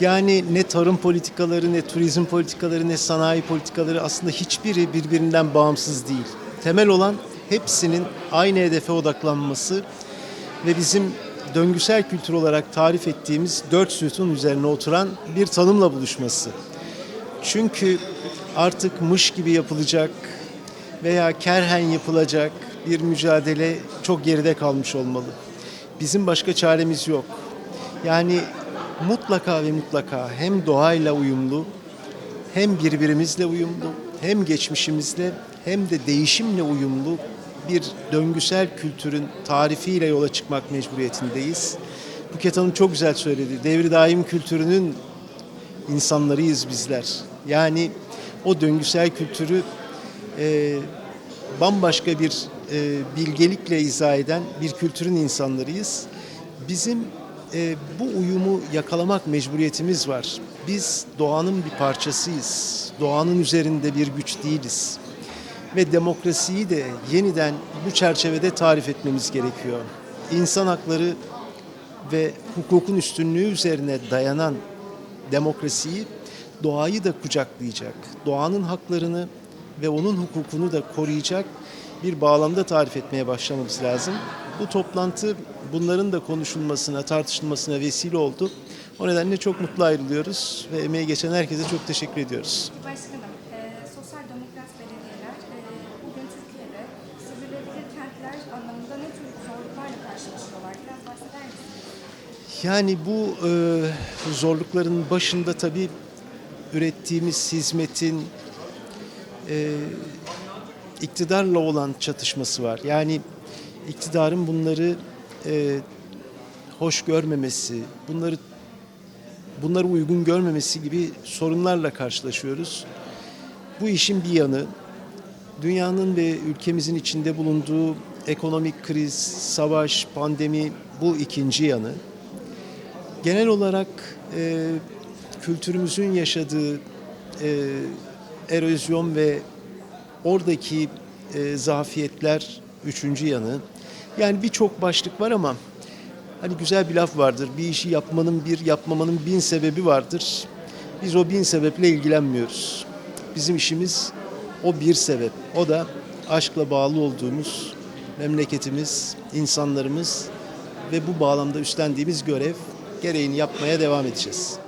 Yani ne tarım politikaları, ne turizm politikaları, ne sanayi politikaları aslında hiçbiri birbirinden bağımsız değil. Temel olan hepsinin aynı hedefe odaklanması ve bizim döngüsel kültür olarak tarif ettiğimiz dört sütun üzerine oturan bir tanımla buluşması. Çünkü artık mış gibi yapılacak veya kerhen yapılacak bir mücadele çok geride kalmış olmalı. Bizim başka çaremiz yok. Yani mutlaka ve mutlaka hem doğayla uyumlu, hem birbirimizle uyumlu, hem geçmişimizle hem de değişimle uyumlu bir döngüsel kültürün tarifiyle yola çıkmak mecburiyetindeyiz. Buket Hanım çok güzel söyledi. Devri daim kültürünün insanlarıyız bizler. Yani o döngüsel kültürü e, bambaşka bir e, bilgelikle izah eden bir kültürün insanlarıyız. Bizim e, bu uyumu yakalamak mecburiyetimiz var. Biz doğanın bir parçasıyız. Doğanın üzerinde bir güç değiliz. Ve demokrasiyi de yeniden bu çerçevede tarif etmemiz gerekiyor. İnsan hakları ve hukukun üstünlüğü üzerine dayanan demokrasiyi doğayı da kucaklayacak. Doğanın haklarını ve onun hukukunu da koruyacak bir bağlamda tarif etmeye başlamamız lazım. Bu toplantı bunların da konuşulmasına, tartışılmasına vesile oldu. O nedenle çok mutlu ayrılıyoruz ve emeği geçen herkese çok teşekkür ediyoruz. Başkanım, e, sosyal demokrat belediyeler e, bugün Türkiye'de sürdürülebilir kentler anlamında ne tür zorluklarla karşılaşıyorlar? Biraz bahseder misiniz? Yani bu e, zorlukların başında tabii ürettiğimiz hizmetin e, iktidarla olan çatışması var. Yani iktidarın bunları e, hoş görmemesi, bunları bunları uygun görmemesi gibi sorunlarla karşılaşıyoruz. Bu işin bir yanı dünyanın ve ülkemizin içinde bulunduğu ekonomik kriz, savaş, pandemi bu ikinci yanı. Genel olarak e, kültürümüzün yaşadığı e, erozyon ve oradaki e, zafiyetler üçüncü yanı. Yani birçok başlık var ama hani güzel bir laf vardır. Bir işi yapmanın bir, yapmamanın bin sebebi vardır. Biz o bin sebeple ilgilenmiyoruz. Bizim işimiz o bir sebep. O da aşkla bağlı olduğumuz memleketimiz, insanlarımız ve bu bağlamda üstlendiğimiz görev gereğini yapmaya devam edeceğiz.